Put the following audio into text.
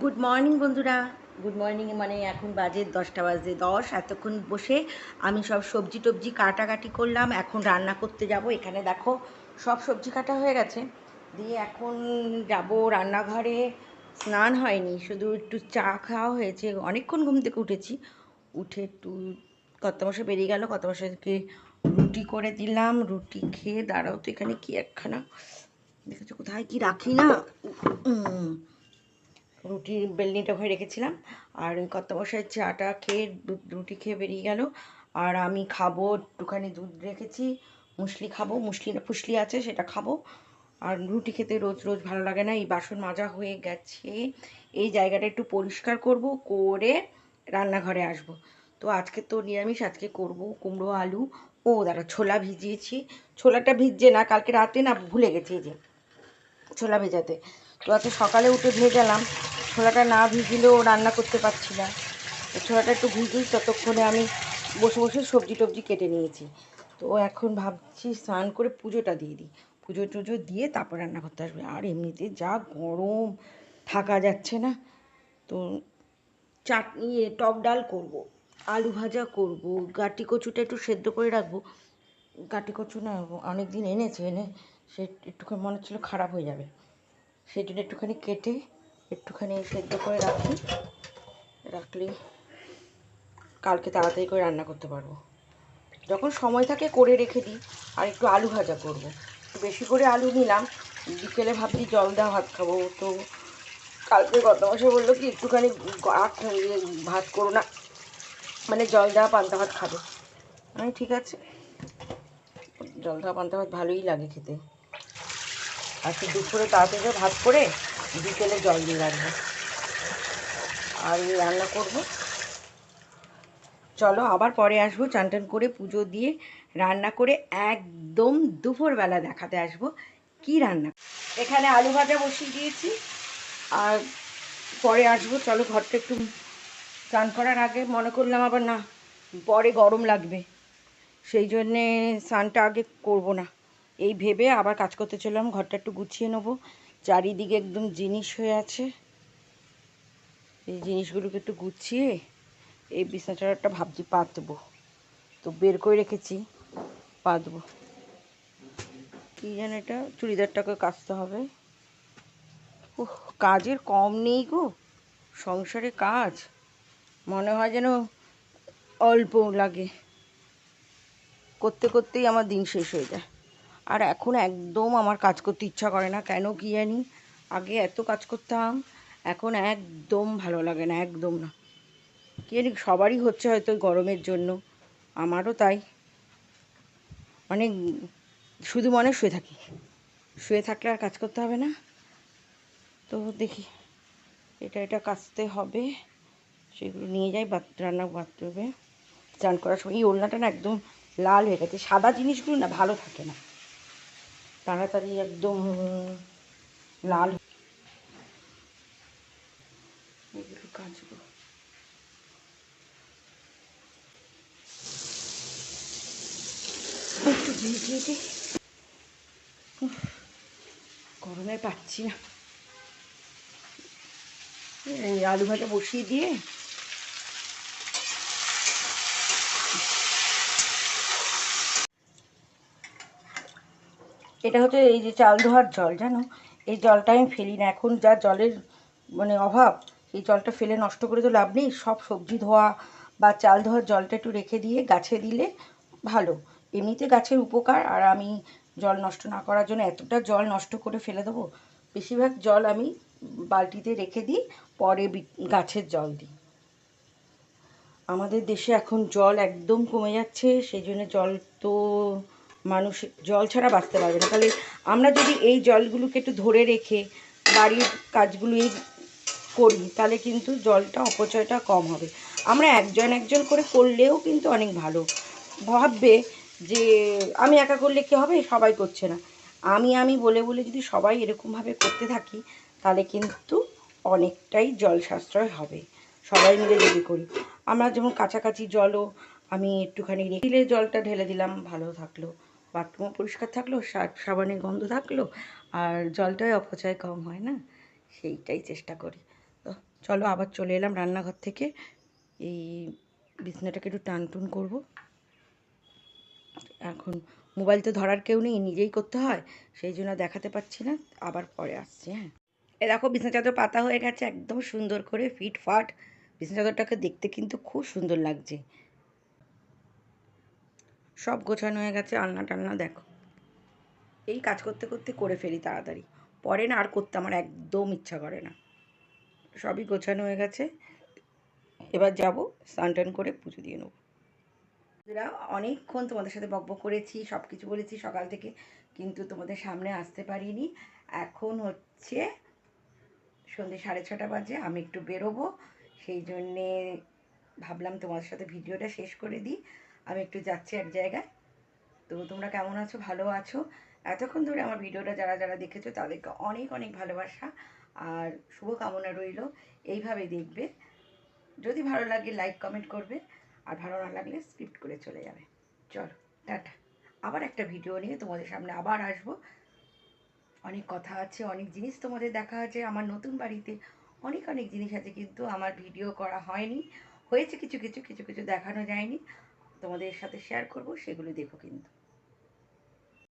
Good morning বন্ধুরা। Good morning মানে এখন বাজে দশটা বাজে দশ। এতক্ষণ বসে আমি সব সবজি টবজি কাটাকাটি করলাম। এখন রান্না করতে যাব। এখানে দেখো সব সবজি কাটা হয়ে গেছে। দিয়ে এখন যাব রান্নাঘরে। স্নান হয়নি, শুধু একটু চা খাওয়া হয়েছে। অনেকক্ষণ ঘুম থেকে উঠেছি। উঠে একটু কত বসে বেরিয়ে গেল। কত বসেকে রুটি করে দিলাম। রুটি খেয়ে দাঁড়াও তো এখানে কি একখানা। দেখেছ কোথায় কি রাখি না? উম, রুটি বেলনিটা হয়ে রেখেছিলাম। আর ওই কত বসায় চাটা খেয়ে রুটি খেয়ে বেরিয়ে গেল। আর আমি খাব একটুখানি দুধ রেখেছি। মুসলি খাব মুসলি ফুসলি আছে সেটা খাব। আর রুটি খেতে রোজ রোজ ভালো লাগে না এই বাসন মাজা হয়ে গেছে। এই জায়গাটা একটু পরিষ্কার করব করে রান্নাঘরে আসব। তো আজকে তো নিরামিষ আজকে করব কুমড়ো আলু। ও দাঁড়া ছোলা ভিজিয়েছি। ছোলাটা ভিজছে না কালকে রাতে না ভুলে গেছি যে ছোলা ভেজাতে। তো আজকে সকালে উঠে ভেজালাম। ছোলাটা না ভিজলেও রান্না করতে পারছি না। ছোলাটা একটু ভিজেই ততক্ষণে আমি বসে বসে সবজি টবজি কেটে নিয়েছি। তো এখন ভাবছি স্নান করে পুজোটা দিয়ে দিই। পুজো টুজো দিয়ে তারপর রান্না করতে আসবে। আর এমনিতে যা গরম, থাকা যাচ্ছে না। তো চাটনি টক ডাল করব, আলু ভাজা করব, গাটি কচুটা একটু সেদ্ধ করে রাখব। গাটি কচু না অনেক দিন এনেছে, এনে সে একটুখানি মনে হচ্ছিল খারাপ হয়ে যাবে। সেই জন্য একটুখানি কেটে একটুখানি সেদ্ধ করে রাখি। রাখলে কালকে তাড়াতাড়ি করে রান্না করতে পারব। যখন সময় থাকে করে রেখে দিই, আর একটু আলু ভাজা করব। একটু বেশি করে আলু নিলাম, বিকেলে ভাবছি জল দেওয়া ভাত খাব। তো কালকে গত মাসে বলল কি, একটুখানি ভাত করো না মানে জল দেওয়া পান্তা ভাত খাবে। আমি ঠিক আছে। জল দেওয়া পান্তা ভাত ভালোই লাগে খেতে। আজকে দুপুরে তাড়াতাড়ি ভাত করে বিকেলে জল দিয়ে রাখব। আর রান্না করব। চলো আবার পরে আসব, চান টান করে পুজো দিয়ে রান্না করে একদম দুপুরবেলা দেখাতে আসব কি রান্না। এখানে আলু ভাজা বসিয়ে দিয়েছি। আর পরে আসব, চলো ঘরটা একটু চান করার আগে। মনে করলাম আবার না, পরে গরম লাগবে। সেই জন্যে স্নানটা আগে করব না। এই ভেবে আবার কাজ করতে চললাম, ঘরটা একটু গুছিয়ে নেব। চারিদিকে একদম জিনিস হয়ে আছে। এই জিনিসগুলোকে একটু গুছিয়ে এই বিছনা চাদরটা ভাবছি পাতবো তো বের করে রেখেছি পাতবো কী যেন এটা, চুড়িদারটাকে কাচতে হবে। উহ, কাজের কম নেই গো, সংসারে কাজ। মনে হয় যেন অল্প লাগে। করতে করতেই আমার দিন শেষ হয়ে যায়। আর এখন একদম আমার কাজ করতে ইচ্ছা করে না। কেন কি জানি? আগে এত কাজ করতাম, এখন একদম ভালো লাগে না, একদম না। কি জানি, সবারই হচ্ছে হয়তো গরমের জন্য। আমারও তাই। মানে শুধু মনে শুয়ে থাকি। শুয়ে থাকলে আর কাজ করতে হবে না। তো দেখি, এটা এটা কাচতে হবে। সেগুলো নিয়ে যাই বাথ রান্না বাথরুমে। চান করার সময় এই ওড়নাটা না একদম লাল হয়ে গেছে। সাদা জিনিসগুলো না ভালো থাকে না। তাড়াতাড়ি একদম লাল এগুলো দিই গরমে পাচ্ছি না। আলু ভাজা বসিয়ে দিয়ে এটা হচ্ছে এই যে চাল ধোয়ার জল, জানো? এই জলটা আমি ফেলি না। এখন যা জলের মানে অভাব, এই জলটা ফেলে নষ্ট করে তো লাভ নেই। সব সবজি ধোয়া বা চাল ধোয়ার জলটা একটু রেখে দিয়ে গাছে দিলে ভালো। এমনিতে গাছের উপকার, আর আমি জল নষ্ট না করার জন্য এতটা জল নষ্ট করে ফেলে দেবো। বেশিরভাগ জল আমি বালতিতে রেখে দিই, পরে গাছের জল দিই। আমাদের দেশে এখন জল একদম কমে যাচ্ছে, সেই জন্য জল তো মানুষ জল ছাড়া বাঁচতে পারবে না। তাহলে আমরা যদি এই জলগুলোকে একটু ধরে রেখে বাড়ির কাজগুলো এই করি, তাহলে কিন্তু জলটা, অপচয়টা কম হবে। আমরা একজন একজন করে করলেও কিন্তু অনেক ভালো। ভাববে যে আমি একা করলে কী হবে? সবাই করছে না। আমি আমি বলে বলে যদি সবাই এরকমভাবে করতে থাকি, তাহলে কিন্তু অনেকটাই জল সাশ্রয় হবে। সবাই মিলে যদি করি। আমরা যেমন কাছাকাছি জলও আমি একটুখানি রেখে জলটা ঢেলে দিলাম, ভালো থাকল। বাথরুমও পরিষ্কার থাকল সাবানের গন্ধ থাকল, আর জলটাই অপচয় কম হয় না? সেইটাই চেষ্টা করি। তো চলো আবার চলে এলাম রান্নাঘর থেকে। এই বিছনাটাকে একটু টান টুন করব। এখন মোবাইল তো ধরার কেউ নেই, নিজেই করতে হয়, সেই জন্য দেখাতে পাচ্ছি না, আবার পরে আসছি হ্যাঁ। এ দেখো বিছনা চাদর পাতা হয়ে গেছে, একদম সুন্দর করে ফিট ফাট বিছনা চাদরটাকে দেখতে কিন্তু খুব সুন্দর লাগছে। সব গোছানো হয়ে গেছে, আলনা টালনা দেখো। এই কাজ করতে করতে করে ফেলি তাড়াতাড়ি। পরে না আর করতে আমার একদম ইচ্ছা করে না। সবই গোছানো হয়ে গেছে। এবার যাব, স্নান করে পুজো দিয়ে নেব। বন্ধুরা, অনেকক্ষণ তোমাদের সাথে বকবক করেছি, সব কিছু বলেছি সকাল থেকে, কিন্তু তোমাদের সামনে আসতে পারিনি। এখন হচ্ছে সন্ধ্যে সাড়ে ছটা বাজে, আমি একটু বেরোবো। সেই জন্যে ভাবলাম তোমাদের সাথে ভিডিওটা শেষ করে দিই। আমি একটু যাচ্ছি এক জায়গায়। তো তোমরা কেমন আছো? ভালো আছো? এতক্ষণ ধরে আমার ভিডিওটা যারা যারা দেখেছ তাদেরকে অনেক অনেক ভালোবাসা আর শুভকামনা রইল। এইভাবে দেখবে। যদি ভালো লাগে লাইক কমেন্ট করবে। আর ভালো না লাগলে স্কিপ করে চলে যাবে। চলো, টাটা। আবার একটা ভিডিও নিয়ে তোমাদের সামনে আবার আসব। অনেক কথা আছে, অনেক জিনিস তোমাদের দেখা আছে আমার নতুন বাড়িতে। অনেক অনেক জিনিস আছে কিন্তু আমার ভিডিও করা হয়নি। হয়েছে কিছু কিছু কিছু কিছু দেখানো যায়নি। তোমাদের সাথে শেয়ার করব সেগুলো দেখো কিন্তু।